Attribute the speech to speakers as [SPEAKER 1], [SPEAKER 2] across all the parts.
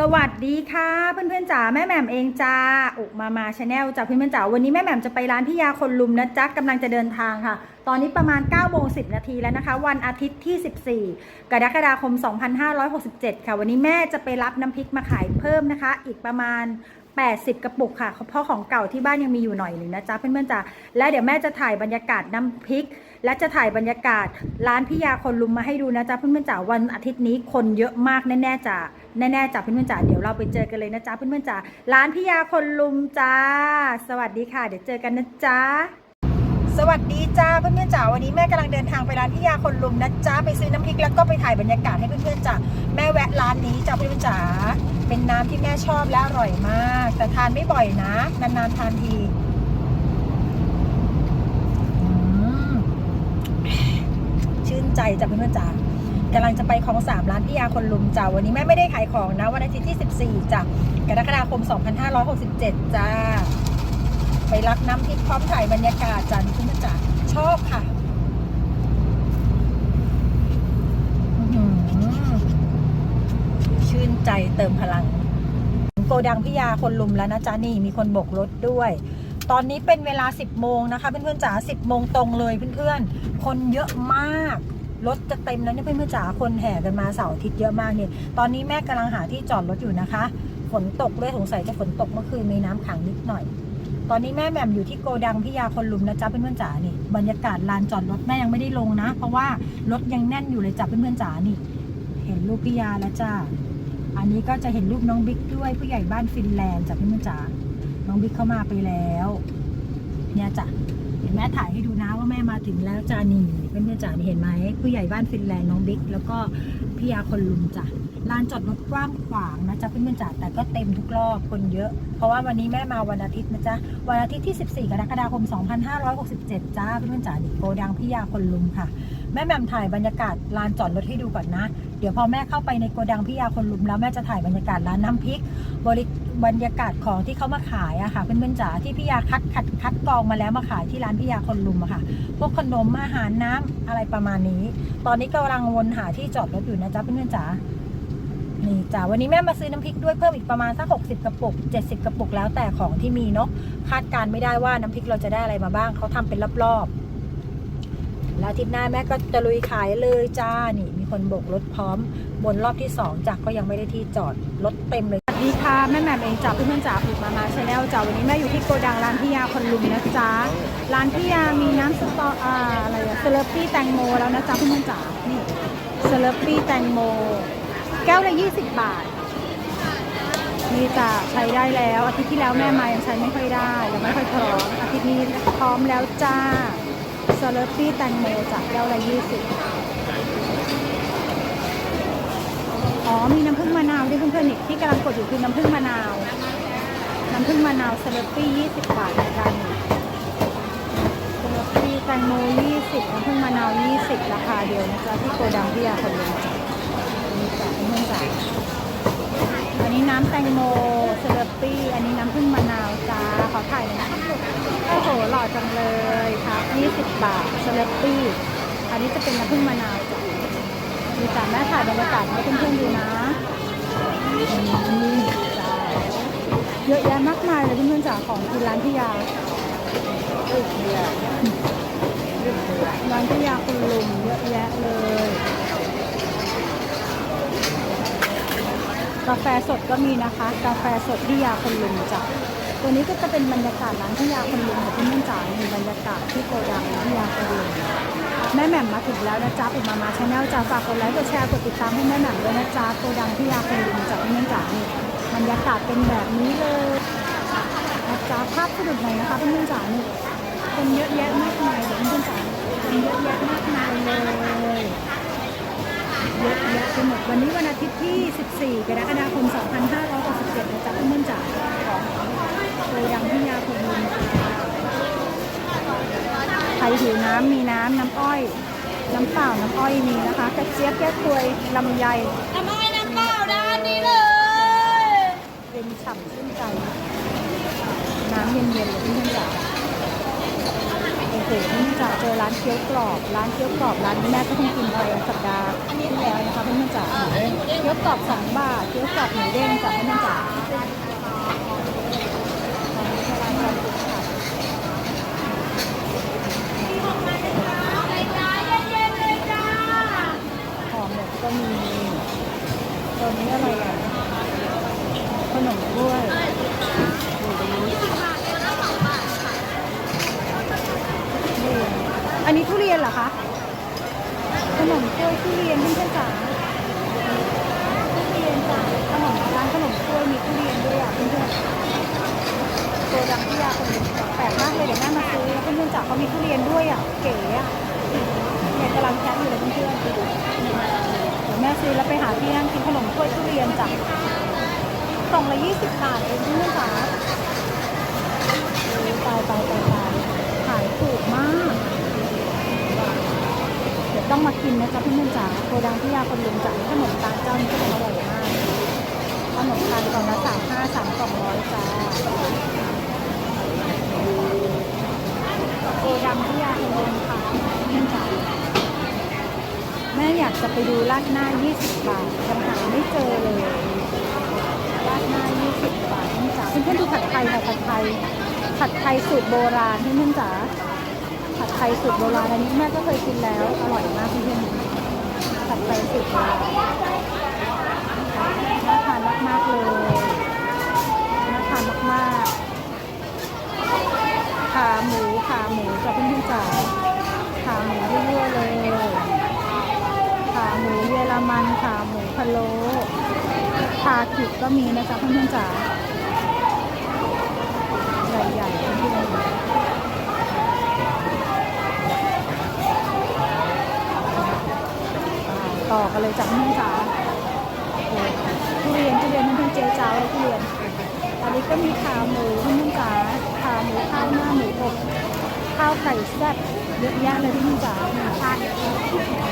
[SPEAKER 1] สวัสดีค่ะเพื่อนๆจ๋าแม่แหม่มเองจ้าอุมามาชาแนลจ้าเพื่อนๆจ๋าวันนี้แม่แหม่มจะไปร้านพี่ยาคนลุมนะจ๊ะกำลังจะเดินทางค่ะ ตอนนี้ประมาณ9โมงสินาทีแล้วนะคะ วันอาทิตย์ที่ 14 กรกฎาคม 2567 ค่ะ วันนี้แม่จะไปรับน้ำพริกมาขายเพิ่มนะคะ อีกประมาณ 80 กระปุกค่ะ เพราะของเก่าที่บ้านยังมีอยู่หน่อยหนึ่งนะจ๊ะเพื่อนๆจ๋าและเดี๋ยวแม่จะถ่ายบรรยากาศน้ำพริก และจะถ่ายบรรยากาศร้านพิยาคนลุมมาให้ดูนะจ๊ะเพื่อนๆจ๋าวันอาทิตย์นี้คนเยอะมากแน่ๆจ้ะแน่ๆจ้ะเพื่อนๆจ๋าเดี๋ยวเราไปเจอกันเลยนะจ๊ะเพื่อนๆจ๋าร้านพิยาคนลุมจ้า สวัสดีค่ะ เดี๋ยวเจอกันนะจ๊ะ สวัสดีจ้าเพื่อนๆจ๋าวันนี้แม่กำลังเดินทางไปร้านพี่ยาคนลุมนะจ๊ะไปซื้อน้ำพริกแล้วก็ไปถ่ายบรรยากาศให้เพื่อนๆจ๋าแม่แวะร้านนี้จ้ะเพื่อนๆจ๋าเป็นน้ำที่แม่ชอบและอร่อยมาก แต่ทานไม่บ่อยนะนานๆทานทีชื่นใจจ้ะเพื่อนๆจ๋ากำลังจะไปคลองสามร้านพี่ยาคนลุมจ้าวันนี้แม่ไม่ได้ขายของนะวันอาทิตย์ที่ 14จ้ะกรกฎาคม 2567จ้า ไปรับน้ำพริกพร้อมถ่ายบรรยากาศจ้าเพื่อนจ๋าชอบค่ะชื่นใจเติมพลัง โกดังพี่ยาคนลุมแล้วนะจ๊ะนี่มีคนโบกรถด้วย ตอนนี้เป็นเวลา 10 โมงนะคะเพื่อนๆจ๋า10 โมงตรงเลยเพื่อนๆ คนเยอะมากรถจะเต็มแล้วเนี่ยเพื่อนๆจ๋าคนแห่กันมาเสาร์อาทิตย์เยอะมากเนี่ยตอนนี้แม่กำลังหาที่จอดรถอยู่นะคะ ฝนตกด้วยสงสัยจะฝนตกเมื่อคืนมีน้ำขังนิดหน่อย ตอนนี้แม่แหม่มอยู่ที่โกดังพี่ยาคนลุมนะจ๊ะเพื่อนๆจ๋านี่บรรยากาศลานจอดรถแม่ยังไม่ได้ลงนะ เพราะว่ารถยังแน่นอยู่เลยจ้ะเพื่อนๆจ๋านี่ เห็นรูปพี่ยาแล้วจ้าอันนี้ก็จะเห็นรูปน้องบิ๊กด้วยผู้ใหญ่บ้านฟินแลนด์จ้ะเพื่อนๆจ๋าน้องบิ๊กเข้ามาไปแล้ว เนี่ยจ้ะเดี๋ยวแม่ถ่ายให้ดูนะว่าแม่มาถึงแล้วจ้านี่เพื่อนๆจ๋านี่เห็นไหมผู้ใหญ่บ้านฟินแลนด์น้องบิ๊กแล้วก็พี่ยาคนลุมจ้ะ ลานจอดรถกว้างขวางนะจ๊ะเพื่อนๆจ๋าแต่ก็เต็มทุกรอบคนเยอะ เพราะว่าวันนี้แม่มาวันอาทิตย์นะจ๊ะวันอาทิตย์ที่ 14 กรกฎาคม 2567 จ้าเพื่อนๆจ๋านี่โกดังพี่ยาคนลุมค่ะ แม่แหม่มถ่ายบรรยากาศลานจอดรถให้ดูก่อนนะ เดี๋ยวพอแม่เข้าไปในโกดังพี่ยาคนลุมแล้วแม่จะถ่ายบรรยากาศร้านน้ำพริกบริบรรยากาศของที่เขามาขายอะค่ะเพื่อนๆจ๋าที่พี่ยาคัดคัดคัดกองมาแล้วมาขายที่ร้านพี่ยาคนลุมอะค่ะ พวกขนมอาหารน้ำอะไรประมาณนี้ ตอนนี้กำลังวนหาที่จอดรถอยู่นะจ๊ะเพื่อนๆจ๋า นี่จ้าวันนี้แม่มาซื้อน้ำพริกด้วยเพิ่มอีกประมาณสัก60 กระปุก 70 กระปุกแล้วแต่ของที่มีเนาะคาดการไม่ได้ว่าน้ำพริกเราจะได้อะไรมาบ้างเขาทำเป็นรอบๆ แล้วทิตย์หน้าแม่ก็จะลุยขายเลยจ้านี่มีคนโบกรถพร้อม บนรอบที่สองจ้ะก็ยังไม่ได้ที่จอดรถเต็มเลยสวัสดีค่ะแม่แหม่มเองจ้าเพื่อนๆจ๋าอุมามาชาแนลจ้าวันนี้แม่อยู่ที่โกดังร้านพี่ยาคนลุมนะจ๊ะร้านพี่ยามีน้ำสตออะไรอะเซเลปปี้แตงโมแล้วนะจ๊ะเพื่อนๆจ๋านี่เซเลปปี้แตงโม แก้วละ20บาท นี่จ้ะใช้ได้แล้ว อาทิตย์ที่แล้วแม่มายังใช้ไม่ค่อยได้ยังไม่ค่อยพร้อมอาทิตย์นี้พร้อมแล้วจ้าเซเลปปี้แตงโมจากแก้วละ20อ๋อ มีน้ำผึ้งมะนาวด้วยเพื่อนๆอีกที่กำลังกดอยู่คือน้ำผึ้งมะนาว น้ำผึ้งมะนาวเซเลปปี้20บาทเหมือนกันเซเลปปี้แตงโม20น้ำผึ้งมะนาว20ราคาเดียวนะจ๊ะที่โกดังพี่ยาคนเดียวจ้ะนี่จ้ะเพื่ อนๆจ้ะอันนี้น้ำแตงโมเซเลปปี้ อันนี้น้ำผึ้งมะนาวจ้า ขอถ่ายหน่อยนะคะโอ้โห หล่อจังเลยครับ20บาทเซเลปปี้ อันนี้จะเป็นน้ำผึ้งมะนาวจ้ะมีสามแม่ถ่ายบรรยากาศให้เพื่อนๆดูนะนี่จ้าเยอะแยะมากมายเลยเพื่อนๆจ๋าของกินร้านพิยาร้านพิยาคุณลุงเยอะแยะเลย กาแฟสดก็มีนะคะ กาแฟสดพิยาคุณลุงจ้ะตัวนี้ก็จะเป็นบรรยากาศร้านพิยาคุณลุงของเพื่อนจ๋ามีบรรยากาศที่โกดังพิยาคุณลุงแม่แหม่มมาถึงแล้วนะจ๊ะอุมามาชาแนลจ้าฝากกดไลค์กดแชร์กดติดตามให้แม่แหม่มด้วยนะจ๊ะโกดังที่ยาเป็นลุงจากเพื่อนจ๋านี่บรรยากาศเป็นแบบนี้เลยนะจ๊ะภาพสะดุดหน่อยนะคะเพื่อนจ๋านี่คนเยอะแยะมากมายเลยเพื่อนจ๋าคนเยอะแยะมากมายเลย ยอะแยะไปหมดวันนี้วันอาทิตย์ที่ 14 กรกฎาคม 2567นะจ๊ะเพื่อนจ๋าโกดังที่ยาเป็นลุงจ้าใครหิวน้ำมีน้ำน้ำอ้อย น้ำเปล่าน้ำอ้อยมีนะคะกระเจี๊ยบแก้ควยลำไย
[SPEAKER 2] น้ำอ้อยน้ำเปล่าด้านนี้เลย
[SPEAKER 1] เป็นฉ่ำชื่นใจ น้ำเย็นๆเลยเพื่อนๆจ๋า โอ้โหเพื่อนๆจ๋าเจอร้านขกี๊ยวกรอบ ร้านเกี๊ยวกรอบร้านนี้แม่ก็เพิ่งกินไปสัปดาห์ที่แล้วนะคะเพื่อนๆจ๋าเกี๊ยวกรอบสองบาทเกี๊ยวกรอบหมูเด้งจ้ะเพื่อนๆจ๋าของแบบก็มีตัวนี้อะไรอะขนมกล้วยดูดินี่อันนี้ทุเรียนเหรอคะ ขนมกล้วยทุเรียนเพื่อนๆจ๋าทุเรียนจ้ะขนมร้านขนมกล้วยมีทุเรียนด้วยอะเพื่อนๆตัวดังที่ยาคนนี้แปลกมากเลยเดี๋ยวแม่มาซื้อเพื่อนๆจ๋าเขามีทุเรียนด้วย อะเก๋อะเนี่ยกำลังแคปอยู่เลยเพื่อนๆดูเดี๋ยวแม่ซื้อแล้วไปหาที่นั่งกินขนมกล้วยทุเรียนจ้ะกล่องละยี่สิบบาทเองเพื่อนจ๋าตายตายตายตายขายถูกมาก เดี๋ยวต้องมากินนะจ๊ะเพื่อนๆจ๋าโกดังที่ยาคนลุงจ๋าขนมตาลเจ้านี้ก็เป็นอร่อยมากขนมตาลกล่องละสามห้าสามกล่องร้อยจ้าโกดังที่ยาคนงค่ะเพื่อนจ๋าแม่อยากจะไปดูราดหน้า 20 บาทยังหาไม่เจอเลยราดหน้า 20 บาทเพื่อนจ๋าเพื่อนๆดูผัดไทยค่ะผัดไทยผัดไทยสูตรโบราณเพื่อนๆจ๋าผัดไทยสูตรโบราณอันนี้แม่ก็เคยกินแล้วอร่อยมากเพื่อนๆผัดไทยสูตรโบราณน่าทานมากๆเลยน่าทานมากๆ ขาหมูขาหมูจ้ะเพื่อนๆจ๋าขาหมูเยอะๆเลยขาหมูเยอรมันขาหมูพะโล้คาขิดก็มีนะจ๊ะเพื่อนๆจ๋าใหญ่ๆเพื่อนๆต่อกันเลยจ้ากนี่ค่ะโอ้ทุเรียนทุเรียนเพิ่งเจียวจ้าวเลยทุเรียนอันนี้ก็มีขาหมูเพื่อนๆจ๋าาหมูข้าวหน้าหมูอบข้าวไก่แซ่บเยอะแยะเลยที่นี่จ๋าหนึ่งพัน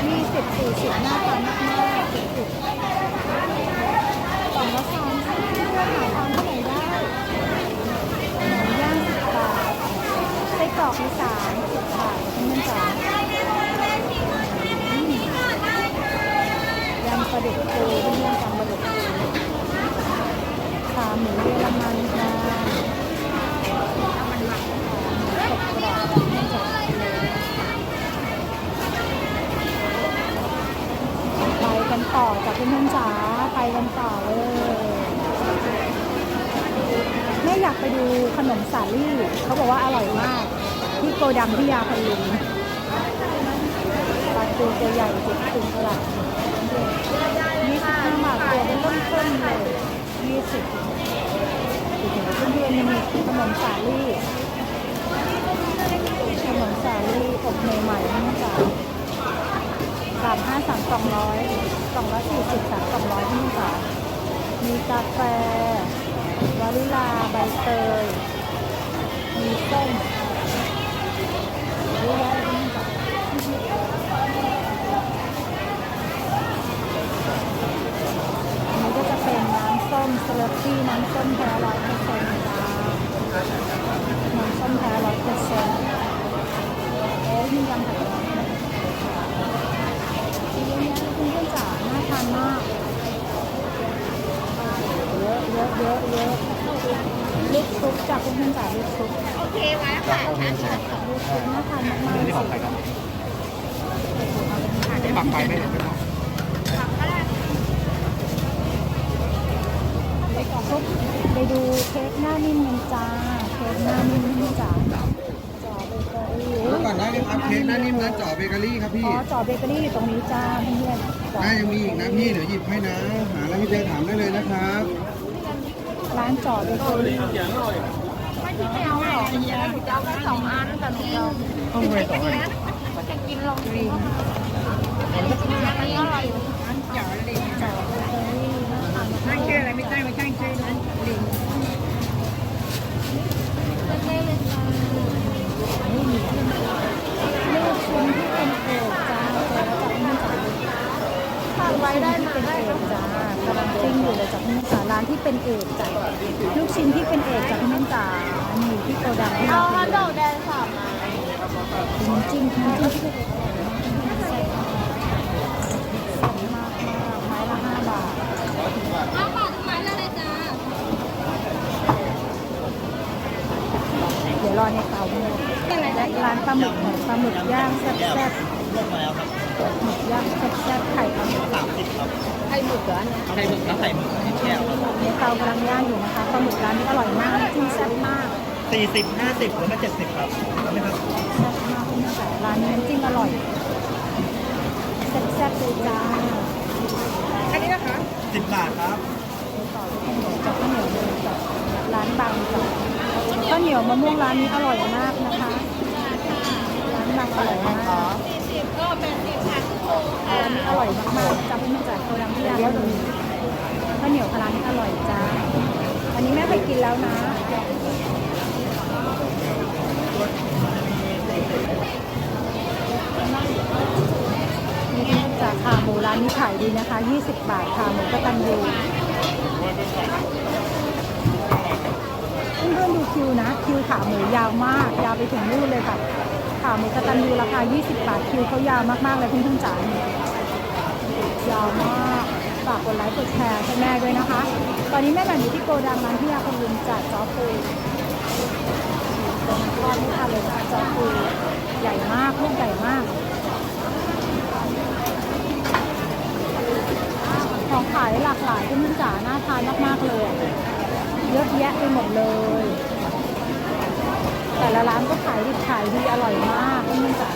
[SPEAKER 1] ยี่สิบสี่สิบหน้าทานมากๆสุดๆกล่องละสามสิบเพื่อนหาทานเท่าไหร่ได้หมูย่างสิบบาทไส้กรอกอีสานสิบบาทเพื่อนจ๋ายำปลาดุกฟูเพื่อนๆยำปลาดุกฟูขาหมูเยอรมันค่ะมันหมักกรอบกรอบเพื่อนจ๋าไป กันต่อจากเพื่อนๆจ๋าไปกันต่อเลยแม่อยากไปดูขนมสาลี่เขาบอกว่าอร่อยมาก ที่โกดังที่ยาพันลุงปลาตูตัวใหญ่ติดตึงตลาดยี่สิบห้าบาทตัวเป็นต้นต้นเลยยี่สิบโอ้โหเพื่อนๆยังมีขนมสาลี่ขนมสาลี่อบใหม่ๆนี่จ้ะ สามห้าสามสองร้อยสองร้อยสี่สิบสามสองร้อยนี่จ้ะมีกาแฟวานิลาใบเตย มีส้มเยอะแยะเลยนี่จ้ะอันนี้ก็จะเป็นน้ำส้มสลัดตี้น้ำส้มแท้ร้อยเปอร์เซ็นต์จ้าน้ำส้มแท้ร้อยเปอร์เซ็นต์โอ้ยมียำผัดร้อนนะเยอะแยะคุณเพื่อนจ๋าน่าทานมาก เยอะเยอะเยอะเยอะลูกชุบจากคุณเพื่อนจ๋าลูกชุบ
[SPEAKER 2] โอเคไว้ค่ะทานเชิญ
[SPEAKER 1] ลูกชุบน่าทานมากๆ
[SPEAKER 3] นี่ของใครครับปักไฟไม่ได้ไม่ต้อง
[SPEAKER 1] ชุบไปดูเค้กหน้านิ่มกันจ้าเค้กหน้านิ่มนี่จ้าจ่อเบเกอรี่
[SPEAKER 3] ดูก่อนได้เลยครับเค้กหน้านิ่มนะจ่อเบเกอรี่ครับพี่
[SPEAKER 1] อ๋อจ่อเบเกอรี่อยู่ตรงนี้จ้าเพื่อนๆจ่อ
[SPEAKER 3] น่ายังมีอีกนะพี่เดี๋ยวหยิบให้นะหาแล้วพี่เจอถามได้เลยนะครับ
[SPEAKER 1] ร้านจ่อเบเกอรี่
[SPEAKER 2] ไม่เอาหรอกเดี๋ยวหนูจะเอาแค่สองอันแต่หนูเอา
[SPEAKER 3] ต้องไปต่อให้
[SPEAKER 2] ก็จะกินลงดีอันนี้อร่อยอยู่
[SPEAKER 1] จ่อเบเกอรี่น่าทานมาก
[SPEAKER 2] ชื่ออะไรไม่ใช่ไม่ใช่ชื่อนั้นลิงเลื
[SPEAKER 1] อนลูกชิ้นที่เป็นเอกจ้าเจอแล้วจ้าเพื่อนจ๋า
[SPEAKER 2] ฝากไว้ได้มาได้
[SPEAKER 1] จ้ากำลังจิ้งอยู่เลยจ้าเพื่ ร้านที่เป็นเอกจ้าลูกชิ้นที่เป็นเอกจ้าเพื่อนจ๋านี่ที่โกดังที่
[SPEAKER 2] เอา
[SPEAKER 1] เรา
[SPEAKER 2] ฮอทดอกแดงสามไม้
[SPEAKER 1] ฮน้ำจิ้มน้ำจิ้มที่แซ่บมากแซ่บมากมากไม้ละห้าบาท
[SPEAKER 2] ห้าบาทไม้ละเลยจ้า
[SPEAKER 1] เดี๋ยวรอในเตาเนี่ย
[SPEAKER 2] เป็นไร
[SPEAKER 1] และร้านปลาหมึกปลาหมึกย่างแซ่บแซ่บหมึกย่างแซ่บแซ่บไข่ปลาหมึก
[SPEAKER 2] ไข่หมึกเหรอเนี่ย
[SPEAKER 4] ไข่หมึกแล้วไข่หมึกให้แก้ว
[SPEAKER 1] ในเตากำลังย่างอยู่นะคะปลาหมึกร้านนี้อร่อยมากน้ำจิ้มแซ่บมาก
[SPEAKER 4] สี่สิบห้าสิบแล้วก็เจ็ดสิบครับแล้วไหมครับ
[SPEAKER 1] แซ่บมากคุณผู้ชมร้านนี้น้ำจิ้มอร่อยแซ่บแซ่บเลยจ้า
[SPEAKER 2] อันนี้นะคะ
[SPEAKER 4] สิบบาทครับ
[SPEAKER 1] ต่อด้วยข้าวเหนียวกับข้าวเหนียวเลยจ้ะร้านบางจ้ะข้าวเหนียวมะม่วงร้านนี้อร่อยมากนะคะ ร้านบางอร่อยมาก
[SPEAKER 2] สี่สิบก็เป็นสิบค่ะ
[SPEAKER 1] ร้านนี้อร่อยมากๆจำเป็นจากโกดังที่ยาก็มี ข้าวเหนียวร้านนี้อร่อยจ้าอันนี้แม่ไปกินแล้วนะนี่จากขาหมูร้านนี้ขายดีนะคะ 20 บาทขาหมูกระตันยูเพื่อนๆดูคิวนะ คิวขาหมูยาวมาก ยาวไปถึงนู่นเลยค่ะขาหมูกระตันยูราคา 20 บาท คิวเขายาวมากๆเลยเพื่อนๆจ๋ายาวมาก ฝากกดไลค์กดแชร์ให้แม่ด้วยนะคะ ตอนนี้แม่แหม่อยู่ที่โกดังร้านที่ยาคนลุมจัดจอปูทอดไม่ทันเลยนะจอปูใหญ่มากลูกใหญ่มาก ของขายหลากหลายเพื่อนจ๋าน่าทานมากๆเลยเยอะแยะไปหมดเลย แต่ละร้านก็ขายดีขายดีอร่อยมากเพื่อนจ๋า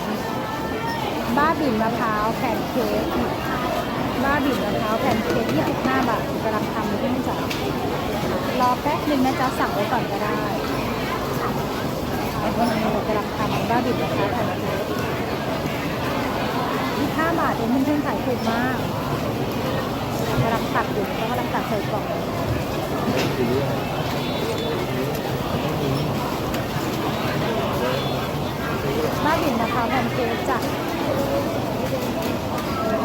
[SPEAKER 1] บ้าบิ่นมะพร้าวแผ่นเค้ก บ้าบิ่นมะพร้าวแผ่นเค้ก25 บาทกำลังทำเลยเพื่อนๆจ๋ารอแป๊บนึงนะจ๊ะสั่งไว้ก่อนก็ได้วันนี้เรากำลังทำบ้าบิ่นมะพร้าวแผ่นเค้ก25 บาทเองเพื่อนๆขายถูกมากกำลังตัดอยู่เขากำลังตัดใส่กล่องบ้าบิ่นนะคะแพนเค้กจ้ะ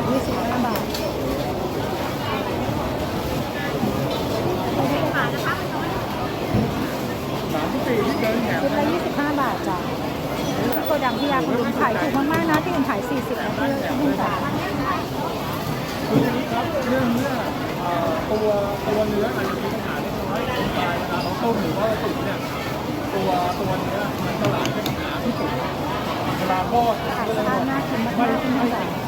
[SPEAKER 1] 25 บาทชุดละ25 บาทจ้ะโกดังที่ยาคุณลุงขายถูกมากๆนะที่อื่นขาย 40นะเพื่อนที่นี่จ้ะ
[SPEAKER 3] เรื่องเนื้อตัวตัวเนื้ออาจจะมีปัญหาเล็กน้อยตรงปลายเวลาเราต้มหรือว่าเราตุ๋นเนี่ยตัวตัวเนื้อมันจะหลายเป็นปัญหาที่สุดเวลาทอด
[SPEAKER 1] ขายสภาพน่ากินมาก
[SPEAKER 3] ไม่
[SPEAKER 1] ๆที่
[SPEAKER 3] ไม่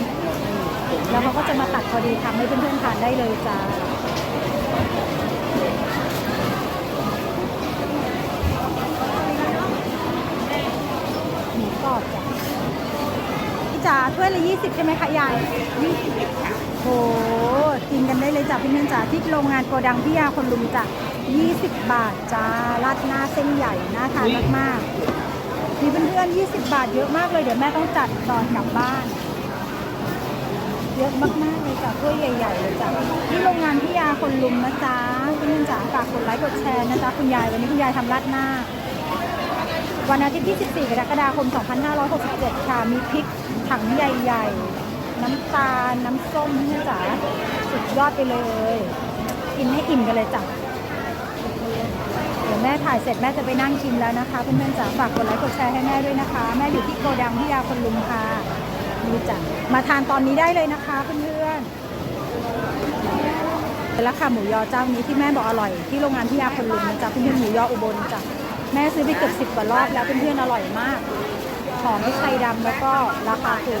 [SPEAKER 1] นี่จ้ะ
[SPEAKER 3] ถึงเท่าที่ควร
[SPEAKER 1] แล้วเขาก็จะมาตัดพอดีทำให้เพื่อนๆทานได้เลยจ้าหมูกรอบจ้ะพี่จ๋าถ้วยละ20ใช่ไหมคะยาย20ค่ะโหกินกันได้เลยจ้ะเพื่อนๆจ๋าที่โรงงานโกดังพี่ยาคนลุมจ้ะ20บาทจ้าราดหน้าเส้นใหญ่น่าทานมากๆมีเพื่อนๆ20 บาทเยอะมากเลย เดี๋ยวแม่ต้องจัดตอนกลับบ้าน เยอะมากๆเลยจ้ะถ้วยใหญ่ๆเลยจ้ะที่โรงงานพี่ยาคนลุมนะจ๊ะคุณลุงจ๋าฝากกดไลค์กดแชร์นะจ๊ะคุณยายวันนี้คุณยายทำราดหน้า วันอาทิตย์ที่ 14 กรกฎาคม 2567 ค่ะ มีพริกถังใหญ่ๆ น้ำตาล น้ำส้มนี่จ๋าสุดยอดไปเลย กินให้อิ่มกันเลยจ้ะเดี๋ยวแม่ถ่ายเสร็จแม่จะไปนั่งกินแล้วนะคะเพื่อนๆจ๋าฝากกดไลค์กดแชร์ให้แม่ด้วยนะคะ แม่อยู่ที่โกดังพี่ยาคนลุมค่ะ นี่จ้ะมาทานตอนนี้ได้เลยนะคะเพื่อนๆแล้วค่ะหมูยอเจ้านี้ที่แม่บอกอร่อย ที่โรงงานพี่ยาคนลุมนะจ๊ะเพื่อนๆหมูยออุบลจ้ะแม่ซื้อไปเกือบสิบกว่ารอบแล้วเพื่อนๆอร่อยมากหอมพริกไทยดำแล้วก็ราคาถูก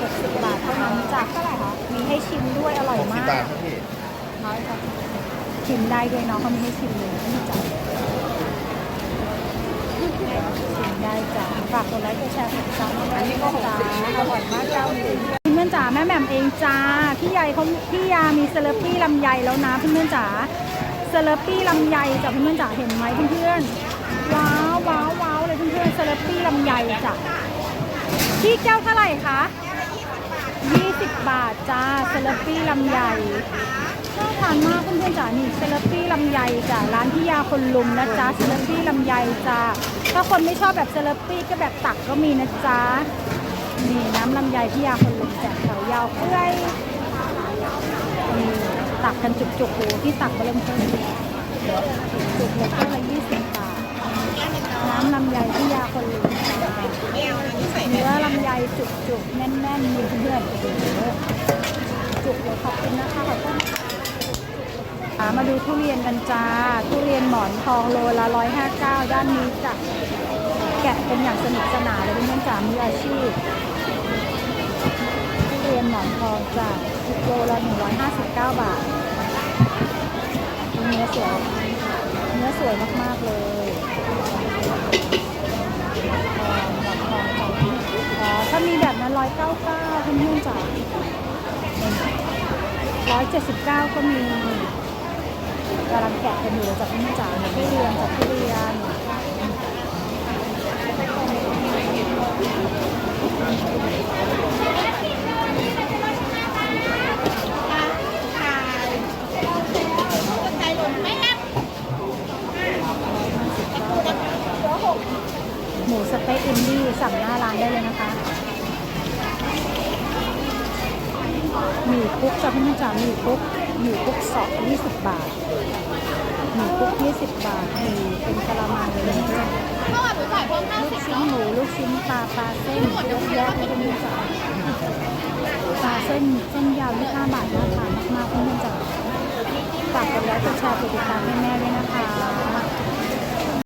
[SPEAKER 1] หกสิบบาทเท่านั้นจ้ะเท่าไหร่คะมีให้ชิมด้วยอร่อยมาก
[SPEAKER 3] บาทครับพี่
[SPEAKER 1] น้อยค่ะชิมได้ด้วยเนาะเขามีให้ชิมเลยนี่จ้ะชิม ได้จ้ะฝากกดไลค์กดแชร์กดซับอันนี้ก็จ้าอร่อยมากเจ้านี้เพื่อนจ๋าแม่แหม่มเองจ้าพี่ใหญ่เขาพี่ยามีเซเลปปี้ลำไยแล้วนะเพื่อนๆจ๋าเซเลปปี้ลำไยจ้ะเพื่อนๆจ๋าเห็นไหมเพื่อนๆว้าวว้าวว้าวเลยเพื่อนๆเซเลปปี้ลำไยจ้ะพี่แก้วเท่าไหร่คะ20 บาทจ้าเซเลปปี้ลำไย น่าทานมากเพื่อนๆจ๋านี่เซเลปี้ลำไยจ้ะร้านพี่ยาคนลุมนะจ๊ะเซเลปี้ลำไยจ้ะถ้าคนไม่ชอบแบบเซเลปี้ก็แบบตักก็มีนะจ๊ะนี่น้ำลำไยพี่ยาคนลุมแจกแถวยาวเปื่อยนี่ตักกันจุกๆโหที่ตักก็เริ่มเพิ่มจุกเลยก็ละยี่สิบบาทน้ำลำไยที่ยาคนลืมเนื้อลำไยจุกๆแน่นๆมีเพื่อนๆโอ้โหจุกเลยขอบคุณนะคะขอบคุณอ่า มาดูทุเรียนกันจ้า ทุเรียนหมอนทองโลละร้อยหาเก้าด้านนี้จ้ะแกะเป็นอย่างสนุกสนานเลยเพื่อนจ๋ามืออาชีพ ทุเรียนหมอนทองจ้ะโลละ159บาทเนื้อสวยเนื้อสวยมากๆเลยหมอนทองหมอนทองจ้อ๋อถ้ามีแบบนั้น199เพื่อนๆจ๋า179ก็มี กำลังแกะกันอยู่จากเพื่จ๋าทุเรียนจากทุเรียนหมูสเต๊กอินดี้สั่งหน้าร้านได้เลยนะคะหมี่คุกจะพื่อนจ๋าหมี่คุก หมี่คุกสอบ20 บาทหมี่คุก20 บาทหมี่เป็นกะละมังเลยนะจ๊ะลูกชิ้นหมูลูกชิ้นปลาปลาเส้นเยอะแยะเลยเพื่อนๆจ๋าปลาเส้นเส้นยาวที่5บาทน่าทานมากๆเพื่อนๆจ๋าฝากกดไลค์กดแชร์กดติดตามให้แม่ด้วยนะคะ